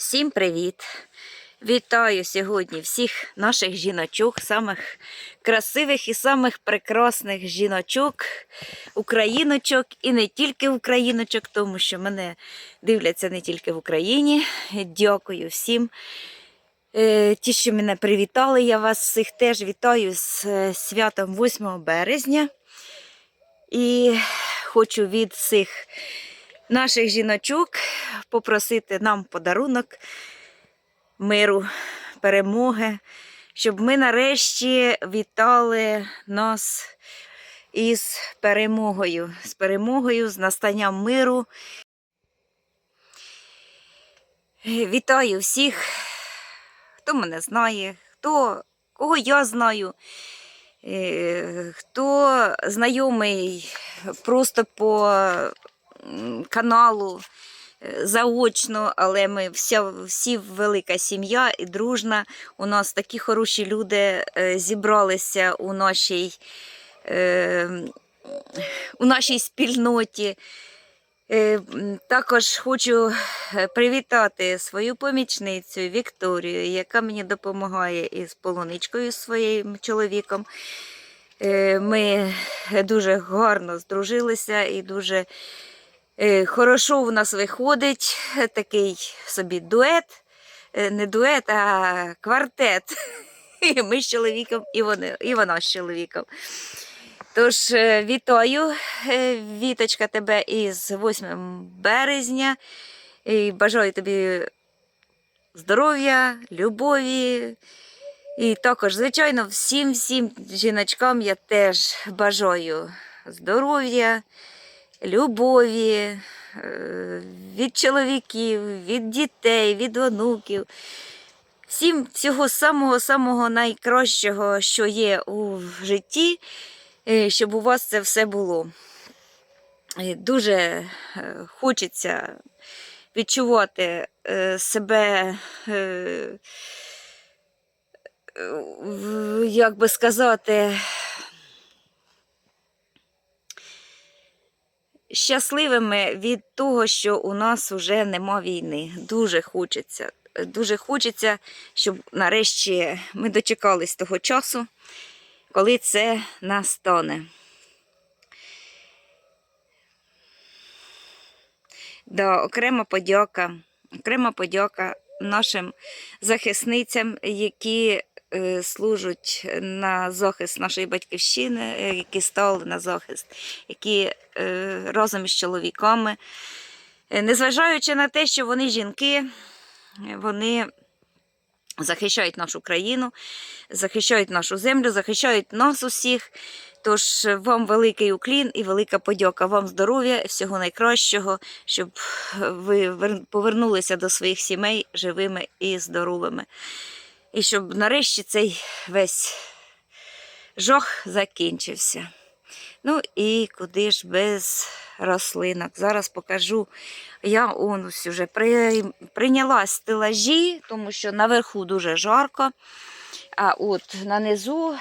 Всім привіт! Вітаю сьогодні всіх наших жіночок, самих красивих і самих прекрасних жіночок, україночок і не тільки україночок, тому що мене дивляться не тільки в Україні. Дякую всім. Е, Ті, що мене привітали, я вас всіх теж вітаю з е, святом 8 березня. І хочу від всіх наших жіночок попросити нам подарунок миру, перемоги, щоб ми нарешті вітали нас із перемогою, з перемогою, з настанням миру. Вітаю всіх, хто мене знає, хто, кого я знаю. Е, Хто знайомий просто по каналу е, заочно, але ми вся, всі велика сім'я і дружна. У нас такі хороші люди е, зібралися у нашій, е, у нашій спільноті. Також хочу привітати свою помічницю Вікторію, яка мені допомагає із полуничкою своїм чоловіком. Ми дуже гарно здружилися і дуже хорошо у нас виходить е, такий собі дует. Е, Не дует, а квартет. Ми з чоловіком, і, вони, і вона з чоловіком. Тож е, вітаю, е, Віточка, тебе із 8 березня. І бажаю тобі здоров'я, любові. І також, звичайно, всім всім жіночкам я теж бажаю здоров'я, любові е, від чоловіків, від дітей, від онуків. Всім всього самого-самого найкращого, що є у житті, е, щоб у вас це все було. Дуже е, хочеться відчувати себе, як би сказати, щасливими від того, що у нас вже нема війни. Дуже хочеться. Дуже хочеться, щоб нарешті ми дочекались того часу, коли це настане. Да, окрема подяка, окрема подяка нашим захисницям, які служать на захист нашої батьківщини, е, які стали на захист, які е, разом із чоловіками, е, незважаючи на те, що вони жінки, е, вони захищають нашу країну, захищають нашу землю, захищають нас усіх. Тож е, вам великий уклін і велика подяка. Вам здоров'я, всього найкращого, щоб ви повернулися до своїх сімей живими і здоровими. І щоб нарешті цей весь жах закінчився. Ну і куди ж без рослинок. Зараз покажу. Я он ось вже при, прийняла стелажі, тому що наверху дуже жарко. А от на низу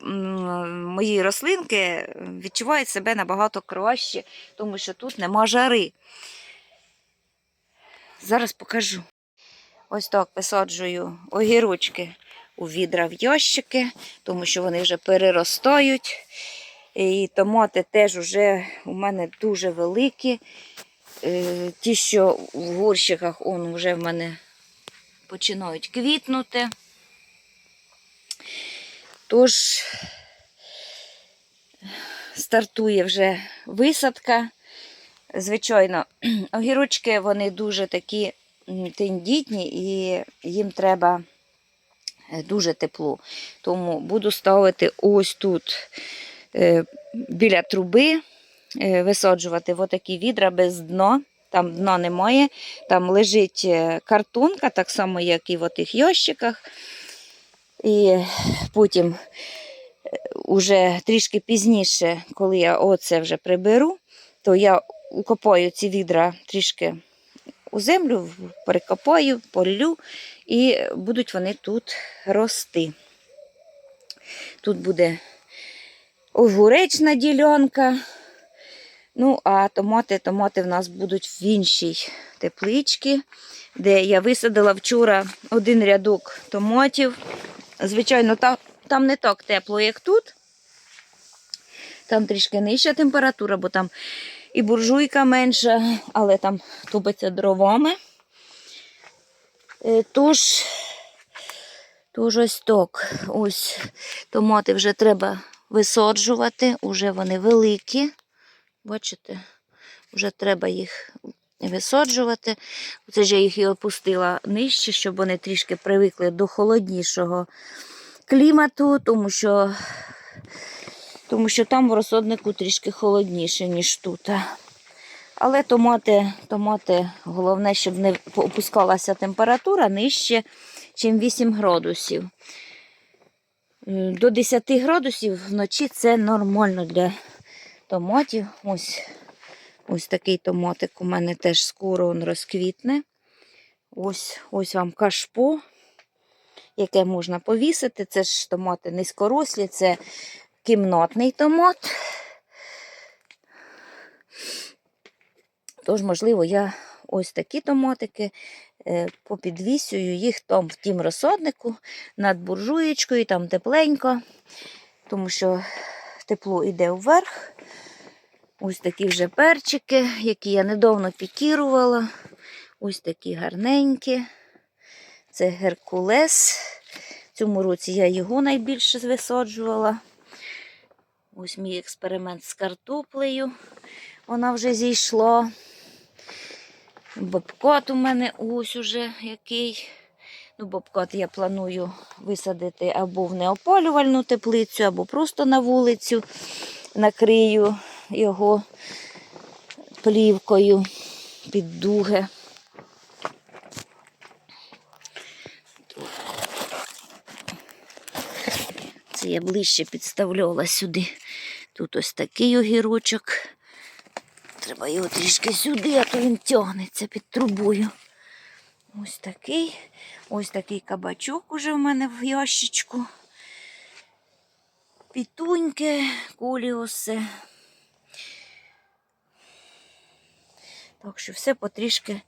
мої рослинки відчувають себе набагато краще, тому що тут нема жари. Зараз покажу. Ось так висаджую огірочки у відра в ящики, тому що вони вже переростають. І томати теж вже у мене дуже великі. Е, Ті, що в горщиках, он вже в мене починають квітнути. Тож стартує вже висадка. Звичайно, огірочки вони дуже такі тендітні і їм треба е, дуже тепло. Тому буду ставити ось тут е, біля труби, е, висаджувати отакі відра без дна. Там дна немає, там лежить картонка, так само, як і в отих ящиках. І потім уже трішки пізніше, коли я оце вже приберу, то я укопаю ці відра трішки у землю, перекопаю, полю, і будуть вони тут рости. Тут буде огуречна ділянка. Ну, а томати, томати в нас будуть в іншій теплички, де я висадила вчора один рядок томатів. Звичайно, та, там не так тепло, як тут. Там трішки нижча температура, бо там і буржуйка менша, але там топиться дровами. Е, Тож, тож ось так. Ось томати вже треба висаджувати, уже вони великі. Бачите, вже треба їх висаджувати. Це ж я їх і опустила нижче, щоб вони трішки привикли до холоднішого клімату, тому що, тому що там в розсаднику трішки холодніше, ніж тут. Але томати, томати, головне, щоб не опускалася температура нижче, ніж 8 градусів. До 10 градусів вночі це нормально для томатів. Ось, ось такий томатик у мене теж скоро він розквітне. Ось, ось вам кашпо, яке можна повісити. Це ж томати низькорослі, це кімнатний томат. Тож, можливо, я ось такі томатики е, попідвісюю їх там в тім розсаднику над буржуєчкою, там тепленько, тому що тепло йде вверх. Ось такі вже перчики, які я недавно пікірувала. Ось такі гарненькі. Це Геркулес. В цьому році я його найбільше висаджувала. Ось мій експеримент з картоплею. Вона вже зійшла. Бобкот у мене ось уже який. Ну, бобкот я планую висадити або в неопалювальну теплицю, або просто на вулицю. Накрию його плівкою під дуги. Це я ближче підставляла сюди. Тут ось такий огірочок. Треба його трішки сюди, а то він тягнеться під трубою. Ось такий. Ось такий кабачок уже в мене в ящичку. Пітуньки, куліуси. Так що все потрішки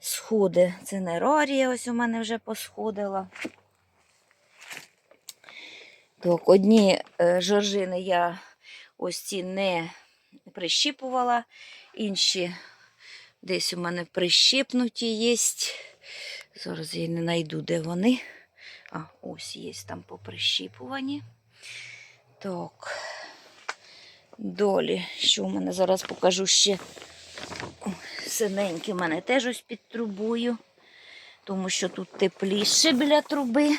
сходи. Це нерарія ось у мене вже посходила. Так, одні е, жоржини я ось ці не прищіпувала, інші десь у мене прищипнуті є. Зараз я не знайду, де вони. А, ось є там поприщіпувані. Так. Долі, що в мене зараз покажу ще. Синенькі в мене теж ось під трубою, тому що тут тепліше біля труби.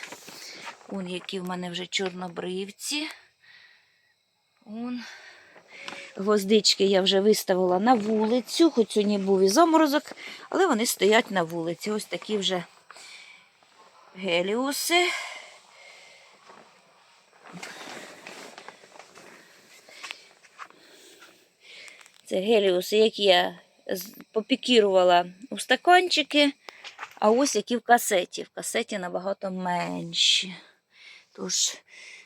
Вон які в мене вже чорнобривці. Вон. Гвоздички я вже виставила на вулицю, хоч сьогодні був і заморозок, але вони стоять на вулиці. Ось такі вже геліуси. Це геліуси, які я попікірувала у стаканчики, а ось які в касеті. В касеті набагато менші. Тож,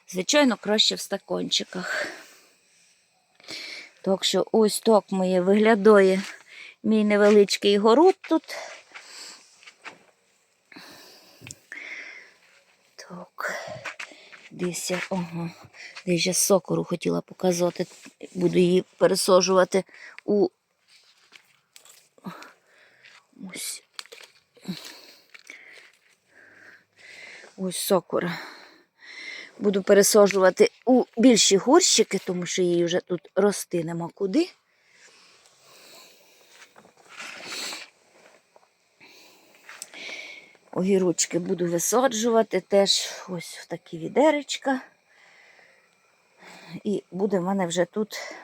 звичайно, краще в стаканчиках. Так що ось так моє виглядає мій невеличкий город тут. Так. Десь я, ага, десь я сокору хотіла показати. Буду її пересаджувати у ось. Ось сокора. Буду пересаджувати у більші горщики, тому що її вже тут рости нема куди. Огірочки буду висаджувати теж ось в такі відеречка. І буде в мене вже тут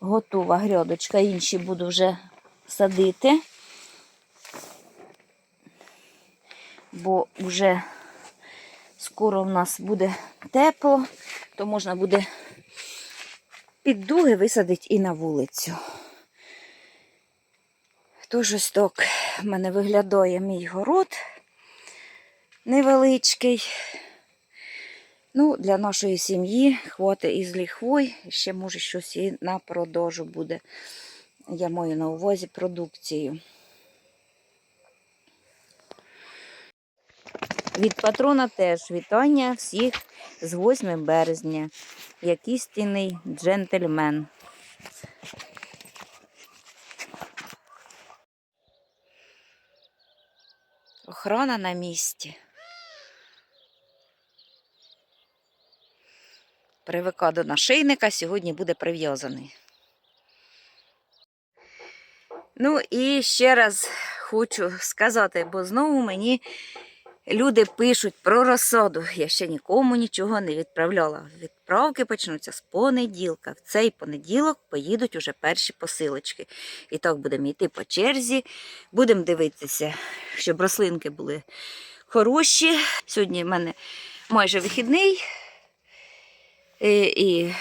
готова грядочка. Інші буду вже садити, бо вже скоро в нас буде тепло, то можна буде під дуги висадити і на вулицю. Тож ось так в мене виглядає мій город невеличкий. Ну, для нашої сім'ї хватить із ліхвой. Ще може щось і на продажу буде. Я маю на увазі продукцію. Від патрона теж вітання всіх з 8 березня. Як істинний джентльмен. Охорона на місці. Привика до нашийника сьогодні буде прив'язаний. Ну і ще раз хочу сказати, бо знову мені люди пишуть про розсаду. Я ще нікому нічого не відправляла. Відправки почнуться з понеділка. В цей понеділок поїдуть уже перші посилочки. І так будемо йти по черзі. Будемо дивитися, щоб рослинки були хороші. Сьогодні в мене майже вихідний. І, і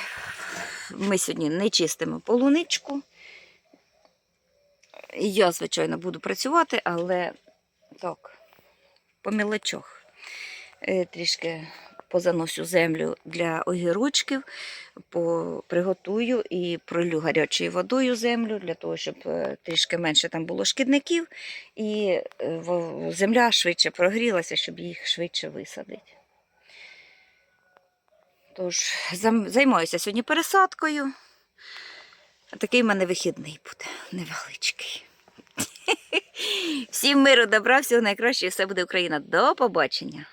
ми сьогодні не чистимо полуничку. Я, звичайно, буду працювати, але так, по мілочах. Е, Трішки позаносю землю для огірочків, приготую і пролю гарячою водою землю, для того, щоб е, трішки менше там було шкідників, і е, земля швидше прогрілася, щоб їх швидше висадити. Тож, займаюся сьогодні пересадкою. А такий в мене вихідний буде невеличкий. Всім миру, добра, всього найкращого, все буде Україна. До побачення!